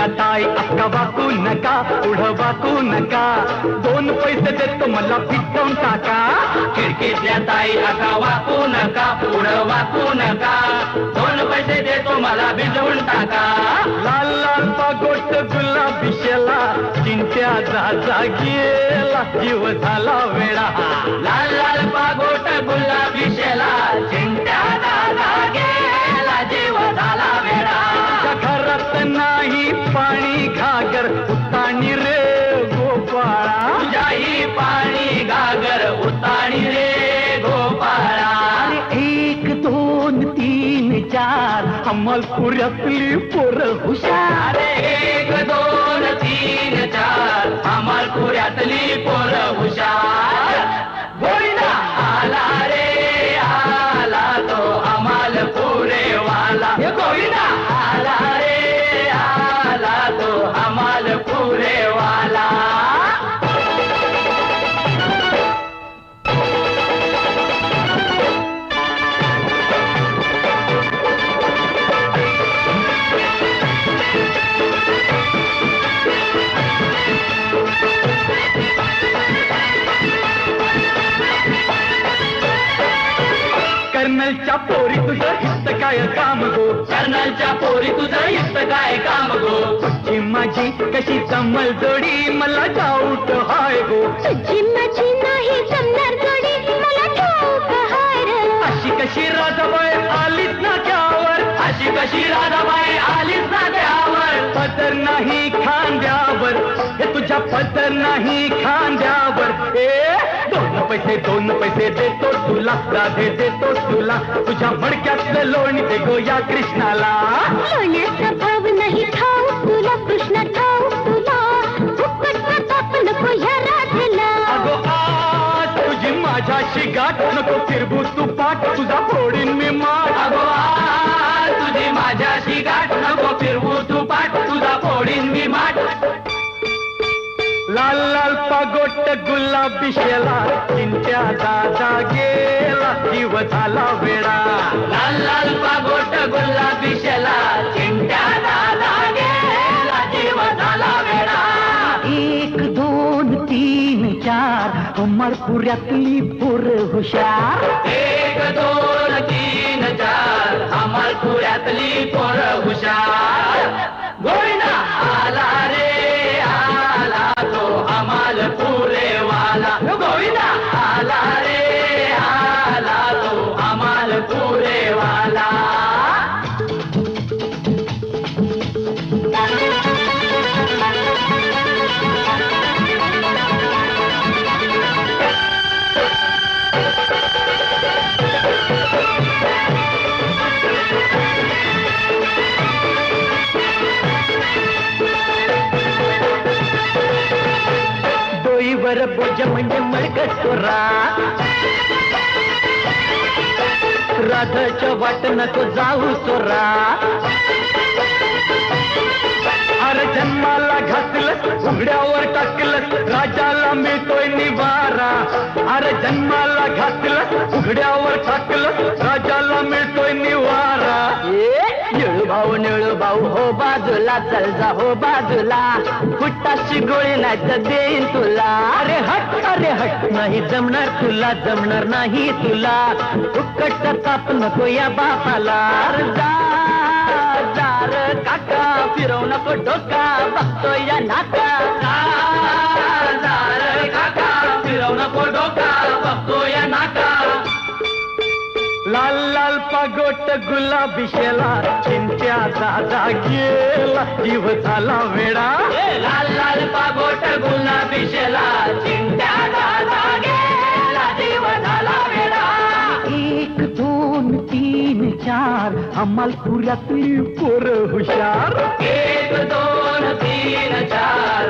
ताई अक्का वाकू नका पुढं वाकू नका। दोन पैसे देतो मला पिटवून टाका। खिडकीतल्या ताई अक्का वाकू नका पुढं वाकू नका। पैसे देतो मला भिजवून टाका. लाल लाल पागोट गुलाबी शेला चिंत्या जा गेला जीव झाला वेळा लाल विचार चार अमलपुऱ्यातली पोर हुशार एक दोन तीन कर्नलच्या पोरी तुझं हित काय काम गो? कर्नलच्या पोरी तुझं हित काय काम गो? तुझी माझी कशी जमल जोडी मला डाऊट हाय गो. तुझी माझी नाही जमणार जोडी मला ठाऊक हाय रे. अशी कशी राधाबाई आलीच ना त्यावर? अशी कशी राधाबाई आलीच ना त्यावर? पदर नाही खांद्यावर. हे तुझ्या पदर नाही खांद्यावर. पैसे दोन पैसे देतो तुला राधे देतो तुला. तुझ्या मडक्यातलं लोणी दे गो या कृष्णाला. लोण्याचा भाव नाही तुला कृष्ण तुला. अगो आज तुझी माझ्याशी गाठ नको फिरबू तू पाठ. तुझा फोडीन मी माठ. अगो आज तुझी माझ्याशी गाठ नको फिरवू पागोट गुलाबी शेला चिंत्या दादा गेला जीव झाला वेळा. लाल लाल पागोट गुलाबी शेला चिंत्या दादा गेला जीव झाला वेळा. एक दोन तीन चार अमरपुऱ्यातली पोर हुशार. एक दोन तीन चार अमरपुऱ्यातली पोर डोईवर बोज म्हणजे मळकट चोरा राधाच्या वाट नको जाऊ चोरा अरे जन्माला घातलं उघड्यावर टाकलं राजाला मिळतोय निवारा. अरे जन्माला घातलं उघड्यावर टाकलं राजाला मिळतोय निवारा. निळू भाऊ निळू भाऊ हो बाजूला चल जा हो बाजूला. फुटाची गोळी नाही तर देईन तुला. अरे हट अरे हट नाही जमणार तुला जमणार नाही तुला. फुकट ताप नको या बापाला. जार काका फिरव नको डोका. बघतो या नाका. जा, काका फिरव नको डोका. बघतो या नाका. लाल पागोट गुलाबी शेला चिंत्या दादा गेला जीव झाला वेडा. लाल लाल पागोट गुलाबी शेला चिंत्या दादा गेला जीव झाला वेडा. एक दोन तीन चार अमलपुऱ्यातली पोर हुशार. एक दोन तीन चार